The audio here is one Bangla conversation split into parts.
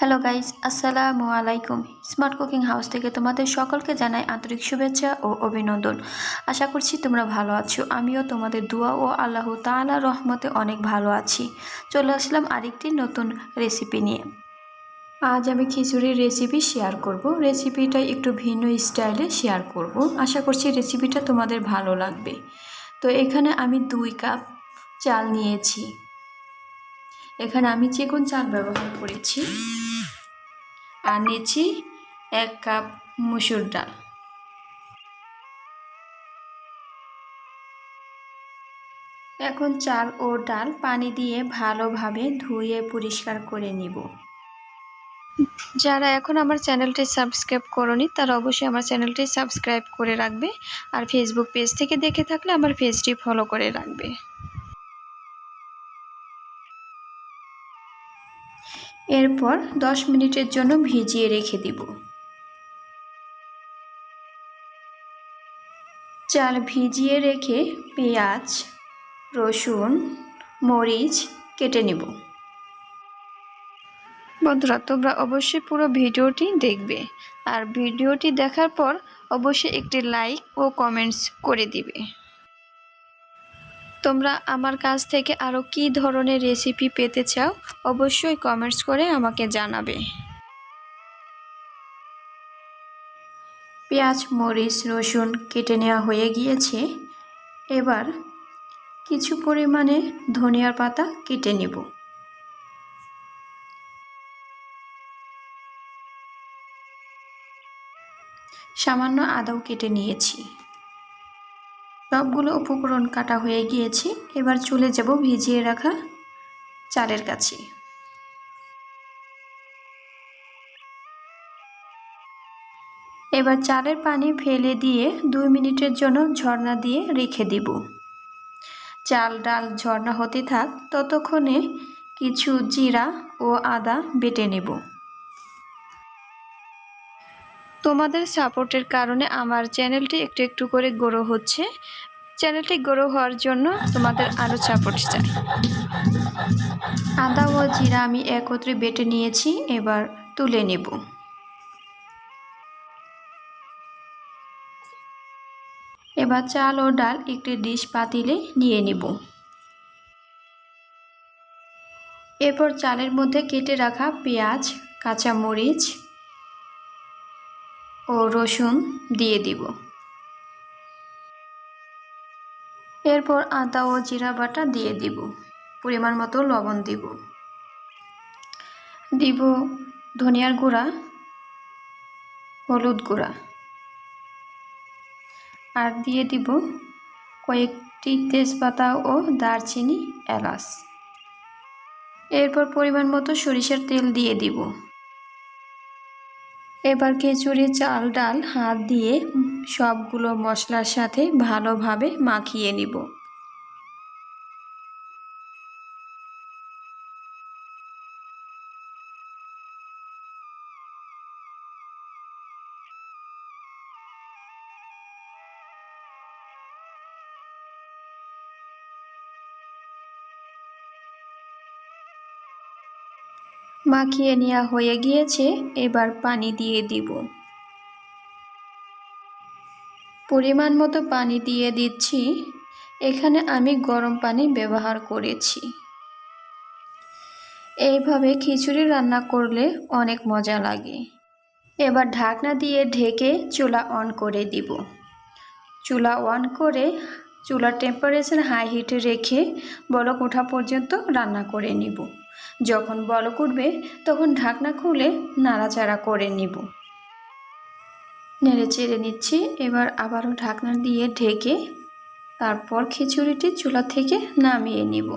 হ্যালো গাইস আসসালামু আলাইকুম স্মার্ট কুকিং হাউস থেকে তোমাদের সকলকে জানাই আন্তরিক শুভেচ্ছা ও অভিনন্দন। আশা করছি তোমরা ভালো আছো। আমিও তোমাদের দোয়া ও আল্লাহ তাআলা রহমতে অনেক ভালো আছি। চলে আসলাম আরেকটি নতুন রেসিপি নিয়ে। আজ আমি খিচুড়ির রেসিপি শেয়ার করব। রেসিপিটা একটু ভিন্ন স্টাইলে শেয়ার করব। আশা করছি রেসিপিটা তোমাদের ভালো লাগবে। তো এখানে আমি দুই কাপ চাল নিয়েছি। এখানে আমি চিকন চাল ব্যবহার করেছি। আর নিয়েছি এক কাপ মুসুর ডাল। এখন চাল ও ডাল পানি দিয়ে ভালোভাবে ধুয়ে পরিষ্কার করে নিব। যারা এখন আমার চ্যানেলটি সাবস্ক্রাইব করনি, তারা অবশ্যই আমার চ্যানেলটি সাবস্ক্রাইব করে রাখবে আর ফেসবুক পেজ থেকে দেখে থাকলে আমার পেজটি ফলো করে রাখবে। এরপর দশ মিনিটের জন্য ভিজিয়ে রেখে দিব। চাল ভিজিয়ে রেখে পেঁয়াজ, রসুন, মরিচ কেটে নেব। বন্ধুরা, তোমরা অবশ্যই পুরো ভিডিওটি দেখবে আর ভিডিওটি দেখার পর অবশ্যই একটি লাইক ও কমেন্টস করে দিবে। তোমরা আমার কাছ থেকে আরও কী ধরনের রেসিপি পেতে চাও, অবশ্যই কমেন্টস করে আমাকে জানাবে। পেঁয়াজ, মরিচ, রসুন কেটে নেওয়া হয়ে গিয়েছে। এবার কিছু পরিমাণে ধনিয়ার পাতা কেটে নেব। সামান্য আদাও কেটে নিয়েছি। সবগুলো উপকরণ কাটা হয়ে গিয়েছে। এবার চলে যাব ভিজিয়ে রাখা চালের কাছে। এবার চালের পানি ফেলে দিয়ে দুই মিনিটের জন্য ঝর্ণা দিয়ে রেখে দিব। চাল, ডাল ঝর্ণা হতে থাক, ততক্ষণে কিছু জিরা ও আদা বেটে নেব। তোমাদের সাপোর্টের কারণে আমার চ্যানেলটি একটু একটু করে গ্রো হচ্ছে। চ্যানেলটি গ্রো হওয়ার জন্য তোমাদের আরও সাপোর্ট চাই। আদা ও জিরা আমি একত্রে বেটে নিয়েছি, এবার তুলে নেব। এবার চাল ও ডাল একটি ডিশ পাতিলে নিয়ে নেব। এরপর চালের মধ্যে কেটে রাখা পেঁয়াজ কাঁচা মরিচ ও রসুন দিয়ে দিব। এরপর আদা ও জিরা বাটা দিয়ে দিব। পরিমাণ মতো লবণ দিব। দিব ধনিয়ার গুঁড়া, হলুদ গুঁড়া। আর দিয়ে দিব কয়েকটি তেজপাতা ও দারচিনি এলাচ। এরপর পরিমাণ মতো সরিষার তেল দিয়ে দিব। এবার খিচুড়ি চাল ডাল হাত দিয়ে সবগুলো মশলার সাথে ভালোভাবে মাখিয়ে নিব। মাখিয়ে নেওয়া হয়ে গিয়েছে, এবার পানি দিয়ে দিব। পরিমাণ মতো পানি দিয়ে দিচ্ছি। এখানে আমি গরম পানি ব্যবহার করেছি। এইভাবে খিচুড়ি রান্না করলে অনেক মজা লাগে। এবার ঢাকনা দিয়ে ঢেকে চুলা অন করে দিব। চুলা অন করে চুলার টেম্পারেচার হাই হিটে রেখে বলক ওঠা পর্যন্ত রান্না করে নিব। যখন বলক উঠবে তখন ঢাকনা খুলে নাড়াচাড়া করে নিব। নেড়ে চেড়ে নিচ্ছি, এবার আবারও ঢাকনা দিয়ে ঢেকে তারপর খিচুড়িটি চুলা থেকে নামিয়ে নিব।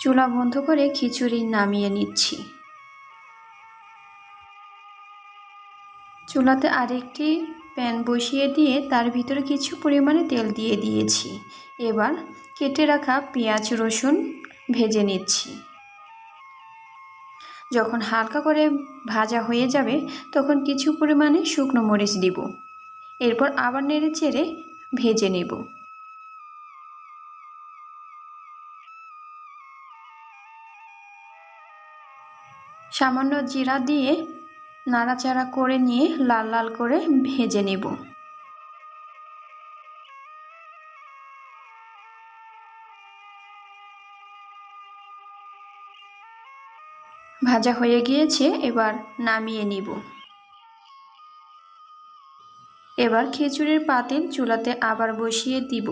চুলা বন্ধ করে খিচুড়ি নামিয়ে নিচ্ছি। চুলাতে আরেকটি প্যান বসিয়ে দিয়ে তার ভিতরে কিছু পরিমাণে তেল দিয়ে দিয়েছি। এবার কেটে রাখা পেঁয়াজ রসুন ভেজে নিচ্ছি। যখন হালকা করে ভাজা হয়ে যাবে, তখন কিছু পরিমাণে শুকনো মরিচ দিব। এরপর আবার নেড়ে চেড়ে ভেজে নেব। সামান্য জিরা দিয়ে নাড়াচাড়া করে নিয়ে লাল লাল করে ভেজে নেব। ভাজা হয়ে গিয়েছে, এবার নামিয়ে নিব। এবার খিচুড়ির পাতিল চুলাতে আবার বসিয়ে দিব।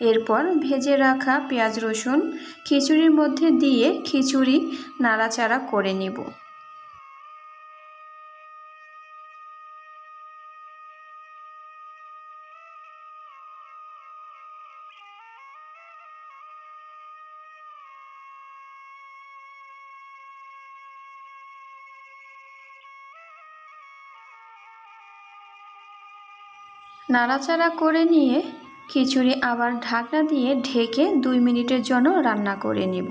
এরপর ভেজে রাখা পেঁয়াজ রসুন, খিচুড়ির মধ্যে দিয়ে খিচুড়ি নাড়াচাড়া করে নেব। নাড়াচাড়া করে নিয়ে খিচুড়ি আবার ঢাকনা দিয়ে ঢেকে দুই মিনিটের জন্য রান্না করে নেব।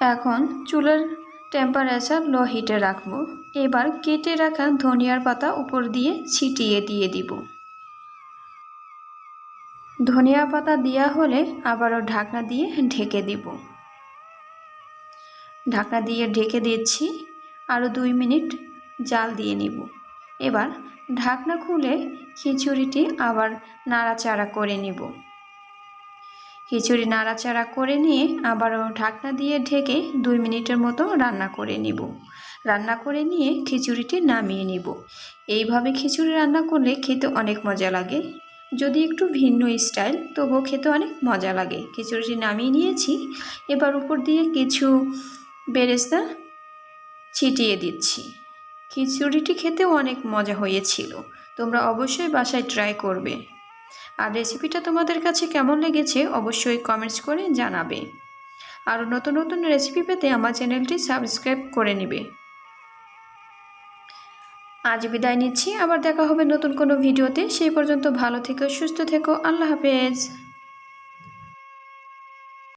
এখন চুলার টেম্পারেচার লো হিটে রাখব। এবার কেটে রাখা ধনিয়ার পাতা উপর দিয়ে ছিটিয়ে দিয়ে দিব। ধনিয়া পাতা দেওয়া হলে আবারও ঢাকনা দিয়ে ঢেকে দিব। ঢাকনা দিয়ে ঢেকে দিচ্ছি। আরও দুই মিনিট জাল দিয়ে নিব। এবার ঢাকনা খুলে খিচুড়িটি আবার নাড়াচাড়া করে নিব। খিচুড়ি নাড়াচাড়া করে নিয়ে আবারও ঢাকনা দিয়ে ঢেকে দুই মিনিটের মতো রান্না করে নিব। রান্না করে নিয়ে খিচুড়িটি নামিয়ে নিব। এইভাবে খিচুড়ি রান্না করলে খেতে অনেক মজা লাগে। যদি একটু ভিন্ন স্টাইল, তবুও খেতে অনেক মজা লাগে। খিচুড়িটি নামিয়ে নিয়েছি। এবার উপর দিয়ে কিছু বেরেস্তা ছিটিয়ে দিচ্ছি। খিচুড়িটি খেতেও অনেক মজা হয়েছিল। তোমরা অবশ্যই বাসায় ট্রাই করবে। আর রেসিপিটা তোমাদের কাছে কেমন লেগেছে অবশ্যই কমেন্টস করে জানাবে। আরও নতুন নতুন রেসিপি পেতে আমার চ্যানেলটি সাবস্ক্রাইব করে নেবে। আজ বিদায় নিচ্ছি। আবার দেখা হবে নতুন কোনো ভিডিওতে। সেই পর্যন্ত ভালো থেকো, সুস্থ থেকো। আল্লাহ হাফেজ।